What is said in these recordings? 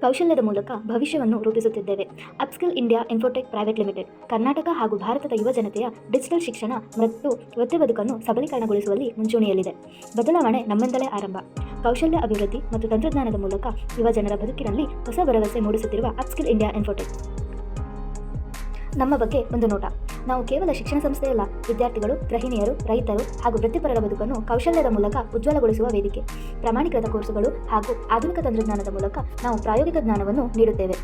ಕೌಶಲ್ಯದ ಮೂಲಕ ಭವಿಷ್ಯವನ್ನು ರೂಪಿಸುತ್ತಿದ್ದೇವೆ. Upskill India infotech private limited, Karnataka ಹಾಗೂ ಭಾರತದ ಯುವ ಜನತೆಯ ಡಿಜಿಟಲ್ ಶಿಕ್ಷಣ ಮತ್ತು ವೃತ್ತಿ ಬದುಕನ್ನು ಸಬಲೀಕರಣಗೊಳಿಸುವಲ್ಲಿ ಮುಂಚೂಣಿಯಲ್ಲಿದೆ. ಬದಲಾವಣೆ ನಮ್ಮಿಂದಲೇ ಆರಂಭ. ಕೌಶಲ್ಯ ಅಭಿವೃದ್ಧಿ ಮತ್ತು ತಂತ್ರಜ್ಞಾನದ ಮೂಲಕ ಯುವ ಜನರ ಬದುಕಿನಲ್ಲಿ ಹೊಸ ಭರವಸೆ ಮೂಡಿಸುತ್ತಿರುವ ಅಪ್ಸ್ಕಿಲ್ ಇಂಡಿಯಾ ಇನ್ಫೋಟೆಕ್. ನಮ್ಮ ಬಗ್ಗೆ ಒಂದು ನೋಟ. ನಾವು ಕೇವಲ ಶಿಕ್ಷಣ ಸಂಸ್ಥೆಯಲ್ಲ ವಿದ್ಯಾರ್ಥಿಗಳು, ಗೃಹಿಣಿಯರು, ರೈತರು ಹಾಗೂ ವೃತ್ತಿಪರರ ಬದುಕನ್ನು ಕೌಶಲ್ಯದ ಮೂಲಕ ಉಜ್ವಲಗೊಳಿಸುವ ವೇದಿಕೆ. ಪ್ರಮಾಣೀಕೃತ ಕೋರ್ಸುಗಳು ಹಾಗೂ ಆಧುನಿಕ ತಂತ್ರಜ್ಞಾನದ ಮೂಲಕ ನಾವು ಪ್ರಾಯೋಗಿಕ ಜ್ಞಾನವನ್ನು ನೀಡುತ್ತೇವೆ.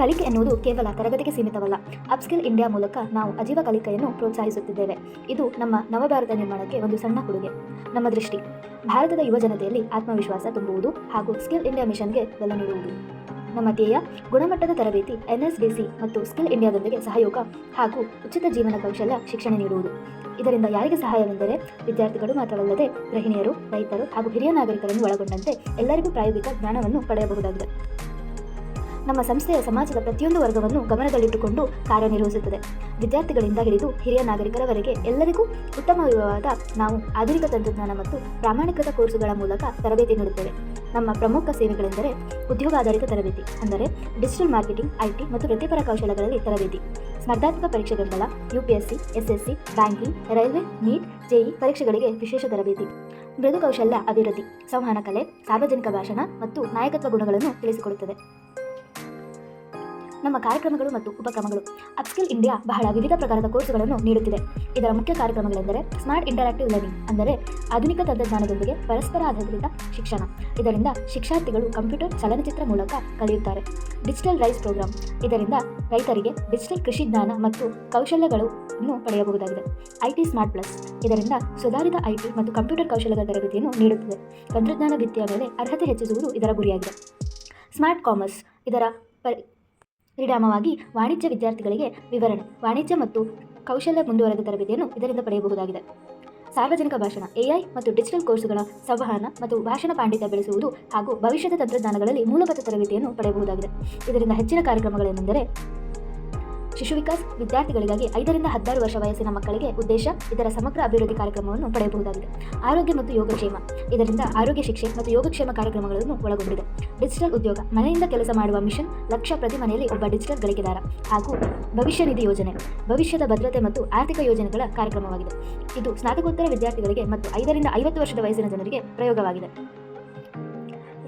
ಕಲಿಕೆ ಎನ್ನುವುದು ಕೇವಲ ತರಗತಿಗೆ ಸೀಮಿತವಲ್ಲ, ಅಪ್ಸ್ಕಿಲ್ ಇಂಡಿಯಾ ಮೂಲಕ ನಾವು ಅಜೀವ ಕಲಿಕೆಯನ್ನು ಪ್ರೋತ್ಸಾಹಿಸುತ್ತಿದ್ದೇವೆ. ಇದು ನಮ್ಮ ನವಭಾರತ ನಿರ್ಮಾಣಕ್ಕೆ ಒಂದು ಸಣ್ಣ ಕೊಡುಗೆ. ನಮ್ಮ ದೃಷ್ಟಿ, ಭಾರತದ ಯುವ ಜನತೆಯಲ್ಲಿ ಆತ್ಮವಿಶ್ವಾಸ ತುಂಬುವುದು ಹಾಗೂ ಸ್ಕಿಲ್ ಇಂಡಿಯಾ ಮಿಷನ್ಗೆ ಬಲ ನೀಡುವುದು. ನಮ್ಮ ಧ್ಯೇಯ, ಗುಣಮಟ್ಟದ ತರಬೇತಿ, ಎನ್ಎಸ್ಡಿಸಿ ಮತ್ತು ಸ್ಕಿಲ್ ಇಂಡಿಯಾದೊಂದಿಗೆ ಸಹಯೋಗ ಹಾಗೂ ಉಚಿತ ಜೀವನ ಕೌಶಲ್ಯ ಶಿಕ್ಷಣ ನೀಡುವುದು. ಇದರಿಂದ ಯಾರಿಗೆ ಸಹಾಯವೆಂದರೆ ವಿದ್ಯಾರ್ಥಿಗಳು ಮಾತ್ರವಲ್ಲದೆ ಗೃಹಿಣಿಯರು, ರೈತರು ಹಾಗೂ ಹಿರಿಯ ನಾಗರಿಕರನ್ನು ಒಳಗೊಂಡಂತೆ ಎಲ್ಲರಿಗೂ ಪ್ರಾಯೋಗಿಕ ಜ್ಞಾನವನ್ನು ಪಡೆಯಬಹುದಾಗಿದೆ. ನಮ್ಮ ಸಂಸ್ಥೆಯ ಸಮಾಜದ ಪ್ರತಿಯೊಂದು ವರ್ಗವನ್ನು ಗಮನದಲ್ಲಿಟ್ಟುಕೊಂಡು ಕಾರ್ಯನಿರ್ವಹಿಸುತ್ತದೆ. ವಿದ್ಯಾರ್ಥಿಗಳಿಂದ ಹಿಡಿದು ಹಿರಿಯ ನಾಗರಿಕರವರೆಗೆ ಎಲ್ಲರಿಗೂ ಉತ್ತಮ ವಿವಾದ ನಾವು ಆಧುನಿಕ ತಂತ್ರಜ್ಞಾನ ಮತ್ತು ಪ್ರಾಮಾಣಿಕೃತ ಕೋರ್ಸುಗಳ ಮೂಲಕ ತರಬೇತಿ ನೀಡುತ್ತೇವೆ. ನಮ್ಮ ಪ್ರಮುಖ ಸೇವೆಗಳೆಂದರೆ ಉದ್ಯೋಗಾಧಾರಿತ ತರಬೇತಿ, ಅಂದರೆ ಡಿಜಿಟಲ್ ಮಾರ್ಕೆಟಿಂಗ್ ಐಟಿ ಮತ್ತು ವೃತ್ತಿಪರ ಕೌಶಲಗಳಲ್ಲಿ ತರಬೇತಿ. ಸ್ಪರ್ಧಾತ್ಮಕ ಪರೀಕ್ಷೆ ಬೆಂಬಲ UPSC SSC banking, railway, NEET JEE ಪರೀಕ್ಷೆಗಳಿಗೆ ವಿಶೇಷ ತರಬೇತಿ. ಮೃದು ಕೌಶಲ್ಯ ಅಭಿವೃದ್ಧಿ, ಸಂವಹನ ಕಲೆ, ಸಾರ್ವಜನಿಕ ಭಾಷಣ ಮತ್ತು ನಾಯಕತ್ವ ಗುಣಗಳನ್ನು ತಿಳಿಸಿಕೊಡುತ್ತದೆ. ನಮ್ಮ ಕಾರ್ಯಕ್ರಮಗಳು ಮತ್ತು ಉಪಕ್ರಮಗಳು ಅಪ್ಸ್ಕಿಲ್ ಇಂಡಿಯಾ ಬಹಳ ವಿವಿಧ ಪ್ರಕಾರದ ಕೋರ್ಸ್ಗಳನ್ನು ನೀಡುತ್ತಿದೆ. ಇದರ ಮುಖ್ಯ ಕಾರ್ಯಕ್ರಮಗಳೆಂದರೆ ಸ್ಮಾರ್ಟ್ ಇಂಟರಾಕ್ಟಿವ್ ಲರ್ನಿಂಗ್ ಅಂದರೆ ಆಧುನಿಕ ತಂತ್ರಜ್ಞಾನದೊಂದಿಗೆ ಪರಸ್ಪರ ಆಧಾರಿತ ಶಿಕ್ಷಣ. ಇದರಿಂದ ಶಿಕ್ಷಾರ್ಥಿಗಳು ಕಂಪ್ಯೂಟರ್ ಚಲನಚಿತ್ರ ಮೂಲಕ ಕಲಿಯುತ್ತಾರೆ. ಡಿಜಿಟಲ್ ರೈಸ್ ಪ್ರೋಗ್ರಾಂ ಇದರಿಂದ ರೈತರಿಗೆ ಡಿಜಿಟಲ್ ಕೃಷಿ ಜ್ಞಾನ ಮತ್ತು ಕೌಶಲ್ಯಗಳನ್ನು ಪಡೆಯಬಹುದಾಗಿದೆ. ಐಟಿ ಸ್ಮಾರ್ಟ್ ಪ್ಲಸ್ ಇದರಿಂದ ಸುಧಾರಿತ ಐಟಿ ಮತ್ತು ಕಂಪ್ಯೂಟರ್ ಕೌಶಲ್ಯಗಳ ತರಬೇತಿಯನ್ನು ನೀಡುತ್ತದೆ. ತಂತ್ರಜ್ಞಾನ ಭಿತ್ತಿಯ ಮೇಲೆ ಅರ್ಹತೆ ಹೆಚ್ಚಿಸುವುದು ಇದರ ಗುರಿಯಾಗಿದೆ. ಸ್ಮಾರ್ಟ್ ಕಾಮರ್ಸ್ ಇದರ ಪರಿ ಪರಿಣಾಮವಾಗಿ ವಾಣಿಜ್ಯ ವಿದ್ಯಾರ್ಥಿಗಳಿಗೆ ವಿವರಣೆ, ವಾಣಿಜ್ಯ ಮತ್ತು ಕೌಶಲ್ಯ ಮುಂದುವರೆದ ತರಬೇತಿಯನ್ನು ಇದರಿಂದ ಪಡೆಯಬಹುದಾಗಿದೆ. ಸಾರ್ವಜನಿಕ ಭಾಷಣ ಎಐ ಮತ್ತು ಡಿಜಿಟಲ್ ಕೋರ್ಸುಗಳ ಸಂವಹನ ಮತ್ತು ಭಾಷಣ ಪಾಂಡಿತ್ಯ ಬೆಳೆಸುವುದು ಹಾಗೂ ಭವಿಷ್ಯದ ತಂತ್ರಜ್ಞಾನಗಳಲ್ಲಿ ಮೂಲಭೂತ ತರಬೇತಿಯನ್ನು ಪಡೆಯಬಹುದಾಗಿದೆ. ಇದರಿಂದ ಹೆಚ್ಚಿನ ಕಾರ್ಯಕ್ರಮಗಳೇನೆಂದರೆ ಶಿಶು ವಿಕಾಸ್ ವಿದ್ಯಾರ್ಥಿಗಳಿಗಾಗಿ ಐದರಿಂದ ಹದಿನಾರು ವರ್ಷ ವಯಸ್ಸಿನ ಮಕ್ಕಳಿಗೆ ಉದ್ದೇಶ ಇದರ ಸಮಗ್ರ ಅಭಿವೃದ್ಧಿ ಕಾರ್ಯಕ್ರಮವನ್ನು ಪಡೆಯಬಹುದಾಗಿದೆ. ಆರೋಗ್ಯ ಮತ್ತು ಯೋಗಕ್ಷೇಮ. ಇದರಿಂದ ಆರೋಗ್ಯ ಶಿಕ್ಷೆ ಮತ್ತು ಯೋಗಕ್ಷೇಮ ಕಾರ್ಯಕ್ರಮಗಳನ್ನು ಒಳಗೊಂಡಿದೆ. ಡಿಜಿಟಲ್ ಉದ್ಯೋಗ. ಮನೆಯಿಂದ ಕೆಲಸ ಮಾಡುವ ಮಿಷನ್ ಲಕ್ಷ ಪ್ರತಿ ಮನೆಯಲ್ಲಿ ಒಬ್ಬ ಡಿಜಿಟಲ್ ಗಳಿಕೆದಾರ ಹಾಗೂ ಭವಿಷ್ಯ ನಿಧಿ ಯೋಜನೆ. ಭವಿಷ್ಯದ ಭದ್ರತೆ ಮತ್ತು ಆರ್ಥಿಕ ಯೋಜನೆಗಳ ಕಾರ್ಯಕ್ರಮವಾಗಿದೆ. ಇದು ಸ್ನಾತಕೋತ್ತರ ವಿದ್ಯಾರ್ಥಿಗಳಿಗೆ ಮತ್ತು ಐದರಿಂದ ಐವತ್ತು ವರ್ಷದ ವಯಸ್ಸಿನ ಜನರಿಗೆ ಪ್ರಯೋಗವಾಗಿದೆ.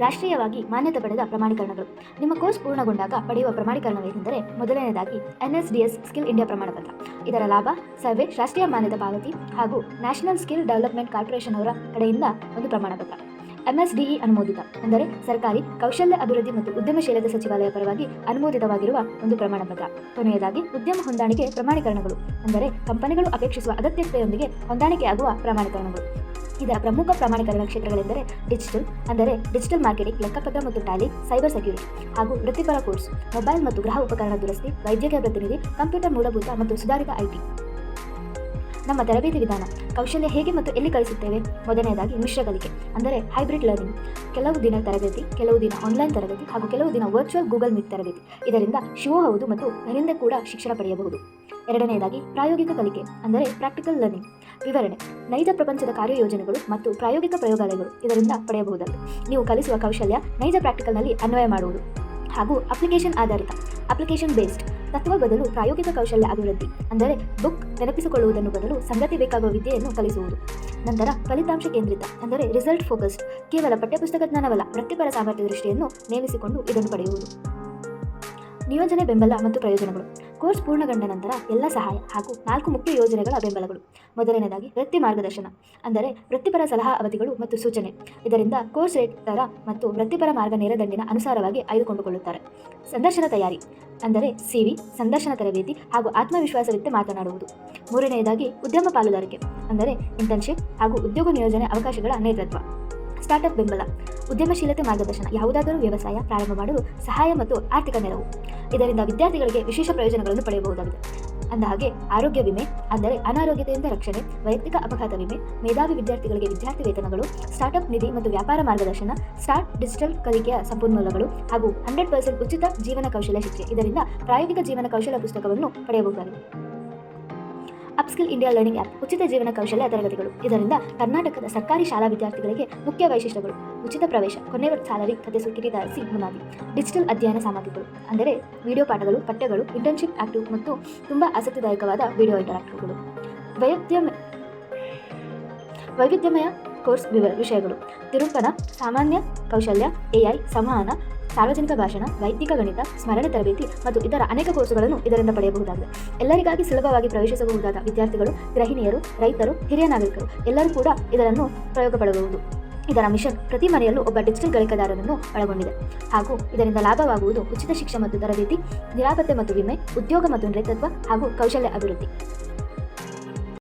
ರಾಷ್ಟ್ರೀಯವಾಗಿ ಮಾನ್ಯತೆ ಪಡೆದ ಪ್ರಮಾಣೀಕರಣಗಳು. ನಿಮ್ಮ ಕೋರ್ಸ್ ಪೂರ್ಣಗೊಂಡಾಗ ಪಡೆಯುವ ಪ್ರಮಾಣೀಕರಣವೇನೆಂದರೆ ಮೊದಲನೆಯದಾಗಿ ಎನ್ಎಸ್ಡಿಎಸ್ ಸ್ಕಿಲ್ ಇಂಡಿಯಾ ಪ್ರಮಾಣಪತ್ರ. ಇದರ ಲಾಭ, ಸರ್ವೆ, ರಾಷ್ಟ್ರೀಯ ಮಾನ್ಯತೆ ಪಾವತಿ ಹಾಗೂ ನ್ಯಾಷನಲ್ ಸ್ಕಿಲ್ ಡೆವಲಪ್ಮೆಂಟ್ ಕಾರ್ಪೊರೇಷನ್ ಅವರ ಕಡೆಯಿಂದ ಒಂದು ಪ್ರಮಾಣಪತ್ರ. ಎಂಎಸ್ಡಿಇ ಅನುಮೋದಿತ, ಅಂದರೆ ಸರ್ಕಾರಿ, ಕೌಶಲ್ಯ ಅಭಿವೃದ್ಧಿ ಮತ್ತು ಉದ್ಯಮಶೀಲತೆ ಸಚಿವಾಲಯ ಪರವಾಗಿ ಅನುಮೋದಿತವಾಗಿರುವ ಒಂದು ಪ್ರಮಾಣಪತ್ರ. ಕೊನೆಯದಾಗಿ ಉದ್ಯಮ ಹೊಂದಾಣಿಕೆ ಪ್ರಮಾಣೀಕರಣಗಳು, ಅಂದರೆ ಕಂಪನಿಗಳು ಅಪೇಕ್ಷಿಸುವ ಅಗತ್ಯತೆಯೊಂದಿಗೆ ಹೊಂದಾಣಿಕೆಯಾಗುವ ಪ್ರಮಾಣೀಕರಣಗಳು. ಇದರ ಪ್ರಮುಖ ಪ್ರಮಾಣೀಕರಣ ಕ್ಷೇತ್ರಗಳೆಂದರೆ ಡಿಜಿಟಲ್ ಅಂದರೆ ಡಿಜಿಟಲ್ ಮಾರ್ಕೆಟಿಂಗ್ ಲೆಕ್ಕಪತ್ರ ಮತ್ತು ಟ್ಯಾಲಿ ಸೈಬರ್ ಸೆಕ್ಯೂರಿಟಿ ಹಾಗೂ ವೃತ್ತಿಪರ ಕೋರ್ಸ್ ಮೊಬೈಲ್ ಮತ್ತು ಗೃಹ ಉಪಕರಣ ದುರಸ್ತಿ, ವೈದ್ಯಕೀಯ ಪ್ರತಿನಿಧಿ, ಕಂಪ್ಯೂಟರ್ ಮೂಲಭೂತ ಮತ್ತು ಸುಧಾರಿತ ಐಟಿ. ನಮ್ಮ ತರಬೇತಿ ವಿಧಾನ, ಕೌಶಲ್ಯ ಹೇಗೆ ಮತ್ತು ಎಲ್ಲಿ ಕಲಿಸುತ್ತೇವೆ? ಮೊದಲನೆಯದಾಗಿ ಮಿಶ್ರ ಕಲಿಕೆ, ಅಂದರೆ ಹೈಬ್ರಿಡ್ ಲರ್ನಿಂಗ್ ಕೆಲವು ದಿನ ತರಬೇತಿ, ಕೆಲವು ದಿನ ಆನ್ಲೈನ್ ತರಬೇತಿ ಹಾಗೂ ಕೆಲವು ದಿನ ವರ್ಚುವಲ್ ಗೂಗಲ್ ಮೀಟ್ ತರಬೇತಿ. ಇದರಿಂದ ಶಿವ ಹೌದು ಮತ್ತು ಮನೆಯಿಂದ ಕೂಡ ಶಿಕ್ಷಣ ಪಡೆಯಬಹುದು. ಎರಡನೆಯದಾಗಿ ಪ್ರಾಯೋಗಿಕ ಕಲಿಕೆ, ಅಂದರೆ ಪ್ರಾಕ್ಟಿಕಲ್ ಲರ್ನಿಂಗ್ ವಿವರಣೆ. ನೈಜ ಪ್ರಪಂಚದ ಕಾರ್ಯಯೋಜನೆಗಳು ಮತ್ತು ಪ್ರಾಯೋಗಿಕ ಪ್ರಯೋಗಾಲಯಗಳು ಇದರಿಂದ ಪಡೆಯಬಹುದಾಗಿದೆ. ನೀವು ಕಲಿಸುವ ಕೌಶಲ್ಯ ನೈಜ ಪ್ರಾಕ್ಟಿಕಲ್ನಲ್ಲಿ ಅನ್ವಯ ಮಾಡುವುದು. ಹಾಗೂ ಅಪ್ಲಿಕೇಶನ್ ಆಧಾರಿತ ಅಪ್ಲಿಕೇಶನ್ ಬೇಸ್ಡ್ ತತ್ವ ಬದಲು ಪ್ರಾಯೋಗಿಕ ಕೌಶಲ್ಯ ಅಭಿವೃದ್ಧಿ, ಅಂದರೆ ಬುಕ್ ನೆನಪಿಸಿಕೊಳ್ಳುವುದನ್ನು ಬದಲು ಸಂಗತಿ ಬೇಕಾಗುವ ವಿದ್ಯೆಯನ್ನು ಕಲಿಸುವುದು. ನಂತರ ಫಲಿತಾಂಶ ಕೇಂದ್ರಿತ, ಅಂದರೆ ರಿಸಲ್ಟ್ ಫೋಕಸ್ಡ್, ಕೇವಲ ಪಠ್ಯಪುಸ್ತಕ ಜ್ಞಾನವಲ್ಲ, ವೃತ್ತಿಪರ ಸಾಮರ್ಥ್ಯ ದೃಷ್ಟಿಯನ್ನು ನೇಮಿಸಿಕೊಂಡು ಇದನ್ನು ಪಡೆಯುವುದು. ನಿಯೋಜನೆ ಬೆಂಬಲ ಮತ್ತು ಪ್ರಯೋಜನಗಳು. ಕೋರ್ಸ್ ಪೂರ್ಣಗೊಂಡ ನಂತರ ಎಲ್ಲ ಸಹಾಯ ಹಾಗೂ ನಾಲ್ಕು ಮುಖ್ಯ ಯೋಜನೆಗಳ ಬೆಂಬಲಗಳು. ಮೊದಲನೇದಾಗಿ ವೃತ್ತಿ ಮಾರ್ಗದರ್ಶನ, ಅಂದರೆ ವೃತ್ತಿಪರ ಸಲಹಾ ಅವಧಿಗಳು ಮತ್ತು ಸೂಚನೆ. ಇದರಿಂದ ಕೋರ್ಸ್ ರೇಟ್ ದರ ಮತ್ತು ವೃತ್ತಿಪರ ಮಾರ್ಗ ನೇರದಂಡಿನ ಅನುಸಾರವಾಗಿ ಆಯ್ದುಕೊಂಡುಕೊಳ್ಳುತ್ತಾರೆ. ಸಂದರ್ಶನ ತಯಾರಿ, ಅಂದರೆ ಸಿವಿ ಸಂದರ್ಶನ ತರಬೇತಿ ಹಾಗೂ ಆತ್ಮವಿಶ್ವಾಸವಿತ್ತೆ ಮಾತನಾಡುವುದು. ಮೂರನೆಯದಾಗಿ ಉದ್ಯಮ ಪಾಲುದಾರಿಕೆ, ಅಂದರೆ ಇಂಟರ್ನ್ಶಿಪ್ ಹಾಗೂ ಉದ್ಯೋಗ ನಿಯೋಜನೆ ಅವಕಾಶಗಳ ನೇತೃತ್ವ. ಸ್ಟಾರ್ಟ್ಅಪ್ ಬೆಂಬಲ, ಉದ್ಯಮಶೀಲತೆ ಮಾರ್ಗದರ್ಶನ, ಯಾವುದಾದರೂ ವ್ಯವಸಾಯ ಪ್ರಾರಂಭ ಮಾಡಲು ಸಹಾಯ ಮತ್ತು ಆರ್ಥಿಕ ನೆರವು. ಇದರಿಂದ ವಿದ್ಯಾರ್ಥಿಗಳಿಗೆ ವಿಶೇಷ ಪ್ರಯೋಜನಗಳನ್ನು ಪಡೆಯಬಹುದಾಗಿದೆ. ಅಂದಹಾಗೆ ಆರೋಗ್ಯ ವಿಮೆ, ಅಂದರೆ ಅನಾರೋಗ್ಯತೆಯಿಂದ ರಕ್ಷಣೆ, ವೈಯಕ್ತಿಕ ಅಪಘಾತ ವಿಮೆ, ಮೇಧಾವಿ ವಿದ್ಯಾರ್ಥಿಗಳಿಗೆ ವಿದ್ಯಾರ್ಥಿ ವೇತನಗಳು, ಸ್ಟಾರ್ಟ್ಅಪ್ ನಿಧಿ ಮತ್ತು ವ್ಯಾಪಾರ ಮಾರ್ಗದರ್ಶನ, ಸ್ಟಾರ್ಟ್ ಡಿಜಿಟಲ್ ಕಲಿಕೆಯ ಸಂಪನ್ಮೂಲಗಳು ಹಾಗೂ ಹಂಡ್ರೆಡ್ ಪರ್ಸೆಂಟ್ ಉಚಿತ ಜೀವನ ಕೌಶಲ್ಯ ಶಿಕ್ಷೆ. ಇದರಿಂದ ಪ್ರಾಯೋಗಿಕ ಜೀವನ ಕೌಶಲ್ಯ ಪುಸ್ತಕವನ್ನು ಪಡೆಯಬಹುದಾಗಿದೆ. ಅಪ್ಸ್ಕಿಲ್ ಇಂಡಿಯಾ ಲರ್ನಿಂಗ್ ಆ್ಯಪ್ ಉಚಿತ ಜೀವನ ಕೌಶಲ್ಯ ತರಗತಿಗಳು. ಇದರಿಂದ ಕರ್ನಾಟಕದ ಸರ್ಕಾರಿ ಶಾಲಾ ವಿದ್ಯಾರ್ಥಿಗಳಿಗೆ ಮುಖ್ಯ ವೈಶಿಷ್ಟ್ಯಗಳು. ಉಚಿತ ಪ್ರವೇಶ ಕೊನೆ ಸ್ಯಾಲರಿ ಕಥೆ ಕಿರಿದಾರಿಸಿ ಮುನಾದಿ. ಡಿಜಿಟಲ್ ಅಧ್ಯಯನ ಸಾಮಗ್ರಿಗಳು ಅಂದರೆ ವಿಡಿಯೋ ಪಾಠಗಳು, ಪಠ್ಯಗಳು ಇಂಟರ್ನ್ಶಿಪ್ ಆಕ್ಟಿವ್ ಮತ್ತು ತುಂಬ ಆಸಕ್ತಿದಾಯಕವಾದ ವಿಡಿಯೋ ಇಂಟರಾಕ್ಟಿವ್ಗಳು ವೈವಿಧ್ಯಮ, ವೈವಿಧ್ಯಮಯ ಕೋರ್ಸ್ ವಿಷಯಗಳು. ತಿರುಪನ ಸಾಮಾನ್ಯ ಕೌಶಲ್ಯ ಎಐ ಸಂವಹನ ಸಾರ್ವಜನಿಕ ಭಾಷಣ, ವೈದಿಕ ಗಣಿತ, ಸ್ಮರಣೆ ತರಬೇತಿ ಮತ್ತು ಇತರ ಅನೇಕ ಕೋರ್ಸುಗಳನ್ನು ಇದರಿಂದ ಪಡೆಯಬಹುದಾಗಿದೆ. ಎಲ್ಲರಿಗಾಗಿ ಸುಲಭವಾಗಿ ಪ್ರವೇಶಿಸಬಹುದಾದ ವಿದ್ಯಾರ್ಥಿಗಳು, ಗೃಹಿಣಿಯರು, ರೈತರು, ಹಿರಿಯ ನಾಗರಿಕರು ಎಲ್ಲರೂ ಕೂಡ ಇದರನ್ನು ಪ್ರಯೋಗ ಪಡಬಹುದು. ಇದರ ಮಿಷನ್ ಪ್ರತಿ ಮನೆಯಲ್ಲೂ ಒಬ್ಬ ಡಿಜಿಟಲ್ ಗಳಿಕೆದಾರರನ್ನು ಒಳಗೊಂಡಿದೆ. ಹಾಗೂ ಇದರಿಂದ ಲಾಭವಾಗುವುದು ಉಚಿತ ಶಿಕ್ಷಣ ಮತ್ತು ತರಬೇತಿ, ನಿರಾಪತ್ತೆ ಮತ್ತು ವಿಮೆ, ಉದ್ಯೋಗ ಮತ್ತು ನೇತೃತ್ವ ಹಾಗೂ ಕೌಶಲ್ಯ ಅಭಿವೃದ್ಧಿ.